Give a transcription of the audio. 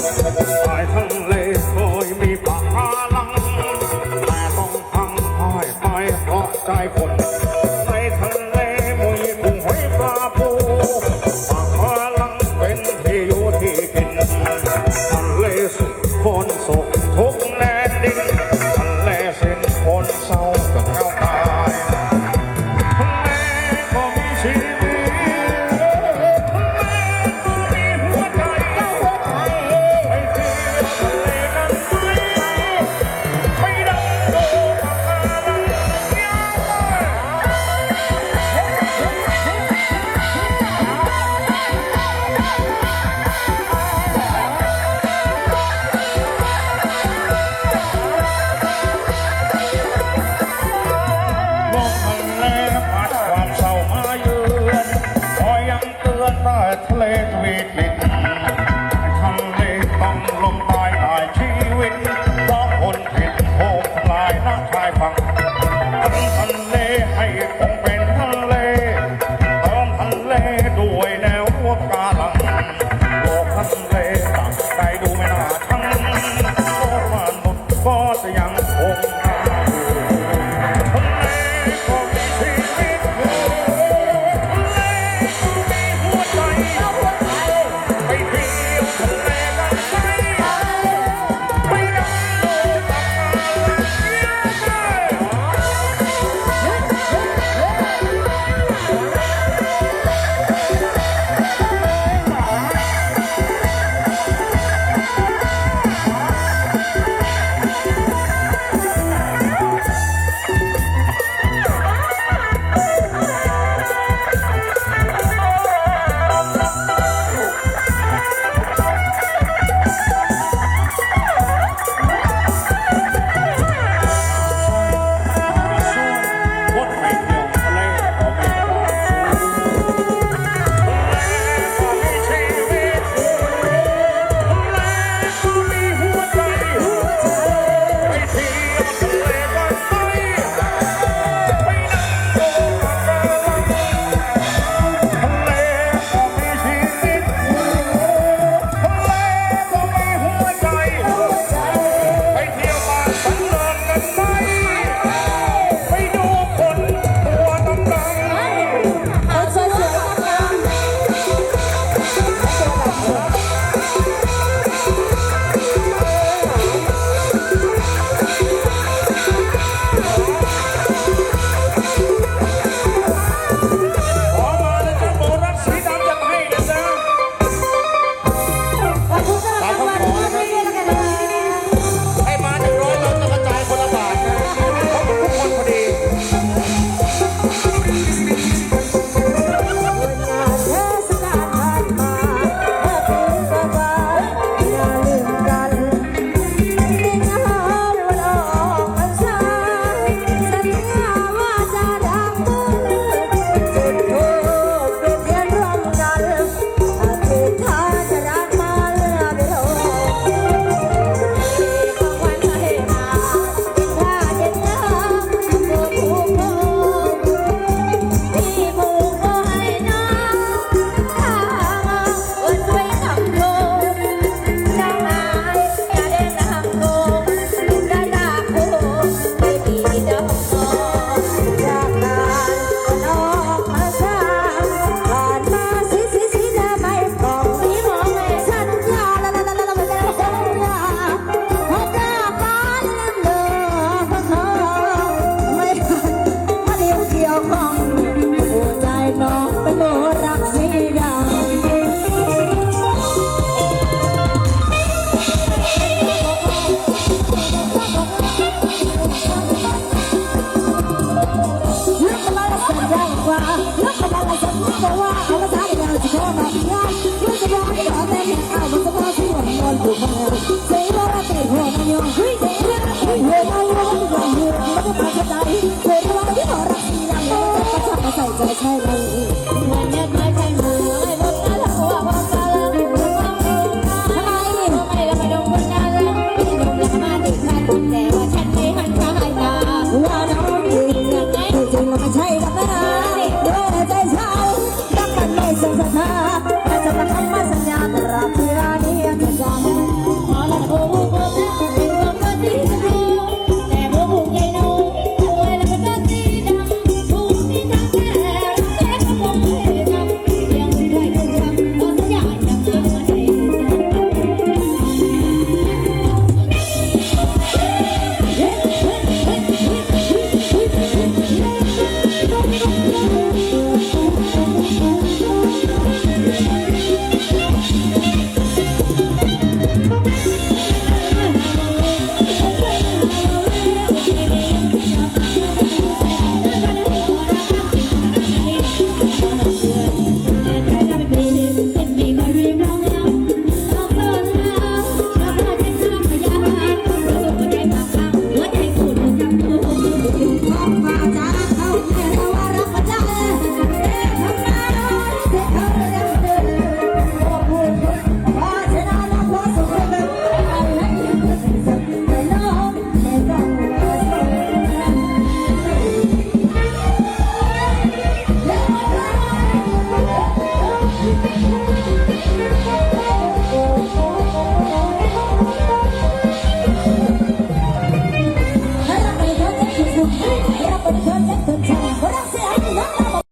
Thank you. ชายฝั่งทะเลให้คงเป็นทะเลเติมทะเลด้วยแนววัวกาลังโลกทะเลตักใจดูไม่น่าทั้งโลกมนุษย์ก็จะยังคง 在灿烂。